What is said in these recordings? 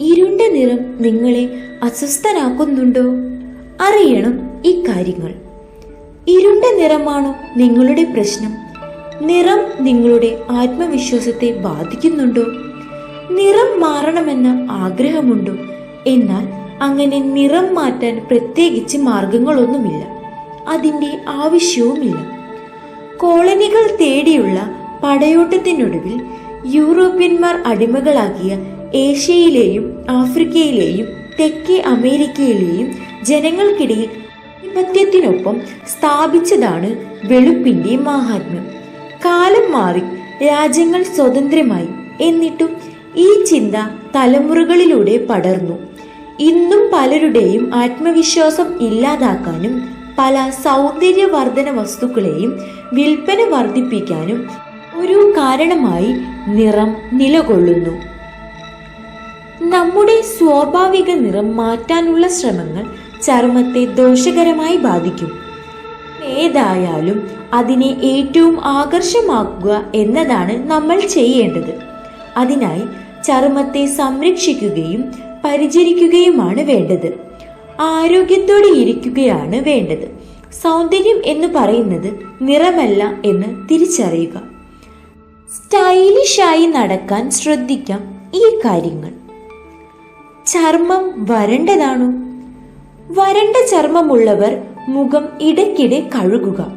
നിങ്ങളെ അസ്വസ്ഥനാക്കുന്നുണ്ടോ? അറിയണം ഇക്കാര്യങ്ങൾ ഇരുണ്ട നിറമാണോ നിങ്ങളുടെ പ്രശ്നം? നിറം നിങ്ങളുടെ ആത്മവിശ്വാസത്തെ ബാധിക്കുന്നുണ്ടോ? നിറം മാറണമെന്ന ആഗ്രഹമുണ്ടോ? എന്നാൽ അങ്ങനെ നിറം മാറ്റാൻ പ്രത്യേകിച്ച് മാർഗങ്ങളൊന്നുമില്ല. അതിന്റെ ആവശ്യവുമില്ല. കോളനികൾ തേടിയുള്ള പടയോട്ടത്തിനൊടുവിൽ യൂറോപ്യന്മാർ അടിമകളാക്കിയ ഏഷ്യയിലെയും ആഫ്രിക്കയിലെയും തെക്കേ അമേരിക്കയിലെയും ജനങ്ങൾക്കിടയിൽ ആധിപത്യത്തിനൊപ്പം സ്ഥാപിച്ചതാണ് വെളുപ്പിന്റെ മാഹാത്മ്യം. കാലം മാറി രാജ്യങ്ങൾ സ്വതന്ത്രമായി. എന്നിട്ടും ഈ ചിന്ത തലമുറകളിലൂടെ പടർന്നു. ഇന്നും പലരുടെയും ആത്മവിശ്വാസം ഇല്ലാതാക്കാനും പല സൗന്ദര്യവർദ്ധന വസ്തുക്കളെയും വിൽപ്പന വർദ്ധിപ്പിക്കാനും ഒരു കാരണമായി നിറം നിലകൊള്ളുന്നു. നമ്മുടെ സ്വാഭാവിക നിറം മാറ്റാനുള്ള ശ്രമങ്ങൾ ചർമ്മത്തെ ദോഷകരമായി ബാധിക്കും. ഏതായാലും അതിനെ ഏറ്റവും ആകർഷമാക്കുക എന്നതാണ് നമ്മൾ ചെയ്യേണ്ടത്. അതിനായി ചർമ്മത്തെ സംരക്ഷിക്കുകയും പരിചരിക്കുകയുമാണ് വേണ്ടത്. ആരോഗ്യത്തോടെ ഇരിക്കുകയാണ് വേണ്ടത്. സൗന്ദര്യം എന്ന് പറയുന്നത് നിറമല്ല എന്ന് തിരിച്ചറിയുക. സ്റ്റൈലിഷായി നടക്കാൻ ശ്രദ്ധിക്കാം ഈ കാര്യങ്ങൾ. ചർമ്മം വരണ്ടതാണോ. വരണ്ട ചർമ്മമുള്ളവർ മുഖം ഇടയ്ക്കിടെ കഴുകുക.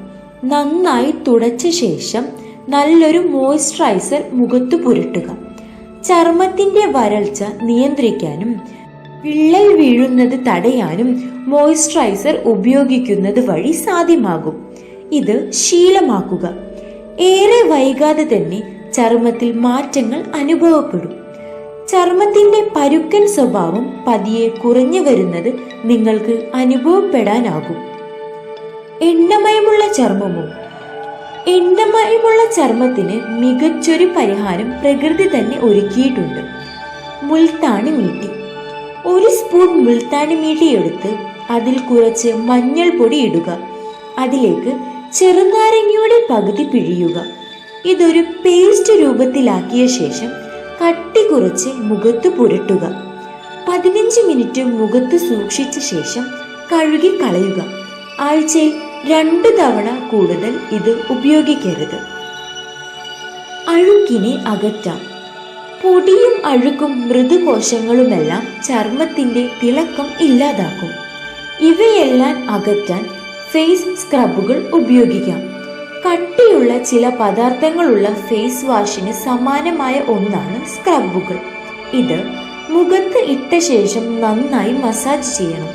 നന്നായി തുടച്ച ശേഷം നല്ലൊരു മോയ്സ്ചറൈസർ മുഖത്തു പുരട്ടുക. ചർമ്മത്തിന്റെ വരൾച്ച നിയന്ത്രിക്കാനും വിള്ളൽ വീഴുന്നത് തടയാനും മോയ്സ്ചറൈസർ ഉപയോഗിക്കുന്നത് വഴി സാധ്യമാകും. ഇത് ശീലമാക്കുക. ഏറെ വൈകാതെ തന്നെ ചർമ്മത്തിൽ മാറ്റങ്ങൾ അനുഭവപ്പെടും. ചർമ്മത്തിന്റെ പരുക്കൻ സ്വഭാവം പതിയെ കുറഞ്ഞു വരുന്നത് നിങ്ങൾക്ക് അനുഭവപ്പെടാനാകും. എണ്ണമയമുള്ള ചർമ്മമോ എണ്ണമയമുള്ള ചർമ്മത്തിന് മികച്ചൊരു പരിഹാരം പ്രകൃതി തന്നെ ഒരുക്കിയിട്ടുണ്ട്. മുൾത്താണി മീട്ടി. ഒരു സ്പൂൺ മുൾത്താണി മീട്ടി എടുത്ത് അതിൽ കുറച്ച് മഞ്ഞൾപ്പൊടി പൊടി ഇടുക. അതിലേക്ക് ചെറുനാരങ്ങയുടെ പകുതി പിഴിയുക. ഇതൊരു പേസ്റ്റ് രൂപത്തിലാക്കിയ ശേഷം കട്ടി കുറച്ച് മുഖത്ത് പുരട്ടുക. പതിനഞ്ച് മിനിറ്റ് മുഖത്ത് സൂക്ഷിച്ച ശേഷം കഴുകി കളയുക ആഴ്ചയിൽ രണ്ട് തവണ കൂടുതൽ ഇത് ഉപയോഗിക്കരുത്. അഴുക്കിനെ അകറ്റാം. പൊടിയും അഴുക്കും മൃദുകോശങ്ങളുമെല്ലാം ചർമ്മത്തിന്റെ തിളക്കം ഇല്ലാതാക്കും. ഇവയെല്ലാം അകറ്റാൻ ഫേസ് സ്ക്രബുകൾ ഉപയോഗിക്കാം. കട്ടിയുള്ള ചില പദാർത്ഥങ്ങളുള്ള ഫേസ് വാഷിന് സമാനമായ ഒന്നാണ് സ്ക്രബുകൾ ഇത് മുഖത്ത് ഇട്ട ശേഷം നന്നായി മസാജ് ചെയ്യണം.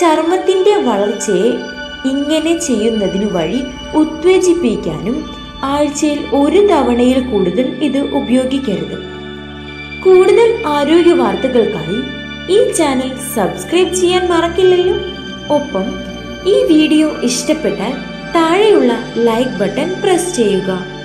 ചർമ്മത്തിന്റെ വളർച്ചയെ ഇങ്ങനെ ചെയ്യുന്നതിന് വഴി ഉത്തേജിപ്പിക്കാനും ആഴ്ചയിൽ ഒരു തവണയിൽ കൂടുതൽ ഇത് ഉപയോഗിക്കരുത്. കൂടുതൽ ആരോഗ്യ വാർത്തകൾക്കായി ഈ ചാനൽ സബ്സ്ക്രൈബ് ചെയ്യാൻ മറക്കില്ലല്ലോ. ഒപ്പം ഈ വീഡിയോ ഇഷ്ടപ്പെട്ടാൽ താഴെയുള്ള ലൈക്ക് ബട്ടൺ പ്രസ് ചെയ്യുക.